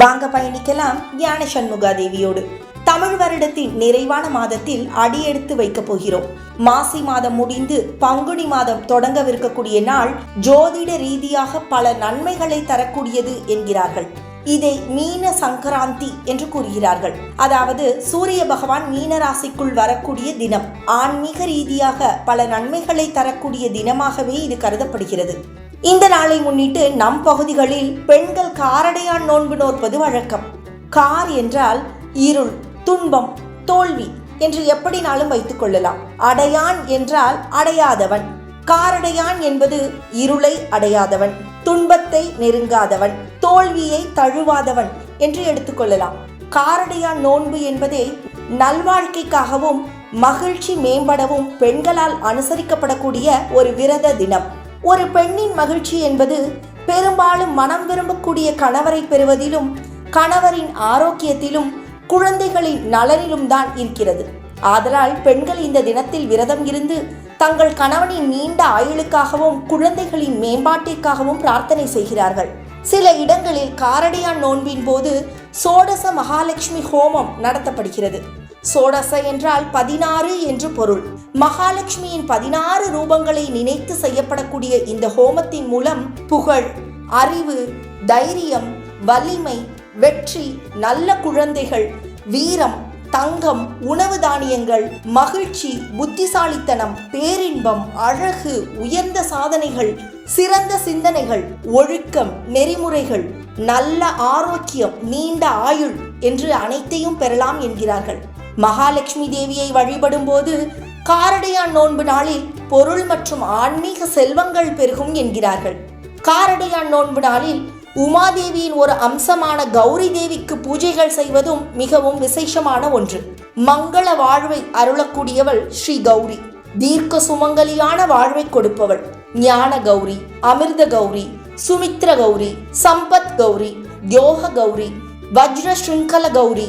வாங்க பயணிக்கலாம் ஞான சண்முகா தேவியோடு. தமிழ் வருடத்தின் நிறைவான மாதத்தில் அடியெடுத்து வைக்கப் போகிறோம். மாசி மாதம் முடிந்து பங்குனி மாதம் தொடங்கவிருக்கக்கூடிய நாள் ஜோதிட ரீதியாக பல நன்மைகளை தரக்கூடியது என்கிறார்கள். இதை மீன சங்கராந்தி என்று கூறுகிறார்கள். அதாவது சூரிய பகவான் மீன ராசிக்குள் வரக்கூடிய தினம். ஆன்மீக ரீதியாக பல நன்மைகளை தரக்கூடிய தினமாகவே இது கருதப்படுகிறது. இந்த நாளை முன்னிட்டு நம் பகுதிகளில் பெண்கள் காரடையான் நோன்பு நோற்பது வழக்கம். கார் என்றால் இருள் துன்பம் தோல்வி என்று எப்படினாலும் வைத்துக் கொள்ளலாம். அடையான் என்றால் அடையாதவன். காரடையான் என்பது இருளை அடையாதவன் துன்பத்தை நெருங்காதவன் தோல்வியை தழுவாதவன் என்று எடுத்துக்கொள்ளலாம் காரடையான் நோன்பு என்பதே நல்வாழ்க்கைக்காகவும் மகிழ்ச்சி மேம்படவும் பெண்களால் அனுசரிக்கப்படக்கூடிய ஒரு விரத தினம். ஒரு பெண்ணின் மகிழ்ச்சி என்பது பெரும்பாலும் மனம் விரும்பக்கூடிய கணவரை பெறுவதிலும் கணவரின் ஆரோக்கியத்திலும் குழந்தைகளின் நலனிலும் தான் இருக்கிறது. ஆதலால் பெண்கள் இந்த தினத்தில் விரதம் இருந்து தங்கள் கணவனின் நீண்ட ஆயுளுக்காகவும் குழந்தைகளின் மேம்பாட்டிற்காகவும் பிரார்த்தனை செய்கிறார்கள். சில இடங்களில் காரடியான் நோன்பின் போது சோடச மகாலட்சுமி ஹோமம் நடத்தப்படுகிறது. சோடச என்றால் பதினாறு என்று பொருள். மகாலட்சுமியின் பதினாறு ரூபங்களை நினைத்து செய்யப்படக்கூடிய இந்த ஹோமத்தின் மூலம் புகழ் அறிவு தைரியம் வலிமை வெற்றி நல்ல குழந்தைகள் வீரம் தங்கம் உணவு தானியங்கள் மகிழ்ச்சி புத்திசாலித்தனம் பேரின்பம் அழகு உயர்ந்த சாதனைகள் சிறந்த சிந்தனைகள் ஒழுக்கம் நெறிமுறைகள் நல்ல ஆரோக்கியம் நீண்ட ஆயுள் என்று அனைத்தையும் பெறலாம் என்கிறார்கள். மகாலட்சுமி தேவியை வழிபடும் போது காரடையான் நோன்பு நாளில் பொருள் மற்றும் ஆன்மீக செல்வங்கள் பெருகும் என்கிறார்கள். காரடையான் நோன்பு நாளில் உமாதேவியின் ஒரு அம்சமான கௌரி தேவிக்கு பூஜைகள் செய்வதும் மிகவும் விசேஷமான ஒன்று. மங்கள வாழ்வை அருளக்கூடியவள் ஸ்ரீ கௌரி. தீர்க்க சுமங்கலியான வாழ்வை கொடுப்பவள் ஞான கௌரி அமிர்த கௌரி சுமித்ர கௌரி சம்பத் கௌரி யோக கௌரி வஜ்ர ஸ்ருங்கல கௌரி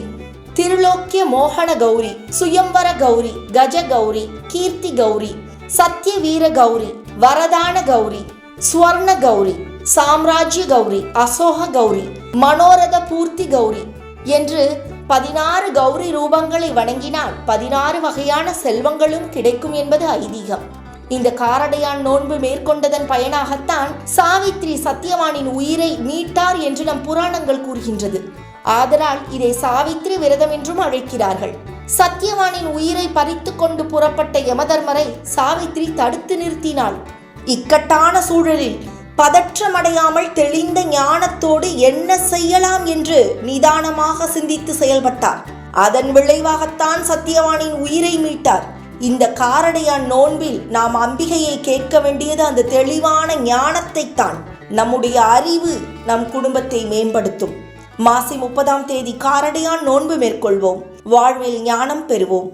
திருலோக்கிய மோகன கௌரி சுயம்வர கௌரி கஜ கௌரி கீர்த்தி கௌரி சத்ய வீர கௌரி வரதான கௌரி ஸ்வர்ண கௌரி சாம்ராஜ்ய கௌரி அசோக கௌரி மனோரத பூர்த்தி கௌரி என்று பதினாறு கௌரி ரூபங்களை வணங்கினால் பதினாறு வகையான செல்வங்களும் கிடைக்கும் என்பது ஐதீகம். இந்த காரடையான் நோன்பு மேற்கொண்டதன் பயனாகத்தான் சாவித்ரி சத்தியவானின் உயிரை மீட்டார் என்று நம் புராணங்கள் கூறுகின்றது. ஆதலால் இதை சாவித்ரி விரதம் என்றும் அழைக்கிறார்கள். சத்தியவானின் உயிரை பறித்து கொண்டு புறப்பட்ட யமதர்மரை சாவித்ரி தடுத்து நிறுத்தினாள். இக்கட்டான சூழலில் பதற்றமடையாமல் தெளிந்த ஞானத்தோடு என்ன செய்யலாம் என்று நிதானமாக சிந்தித்து செயல்பட்டார். அதன் விளைவாகத்தான் சத்தியவானின் உயிரை மீட்டார். இந்த காரடையான் நோன்பில் நாம் அம்பிகையை கேட்க வேண்டியது அந்த தெளிவான ஞானத்தைத்தான். நம்முடைய அறிவு நம் குடும்பத்தை மேம்படுத்தும். மாசி முப்பதாம் தேதி காரடையான் நோன்பு மேற்கொள்வோம். வாழ்வில் ஞானம் பெறுவோம்.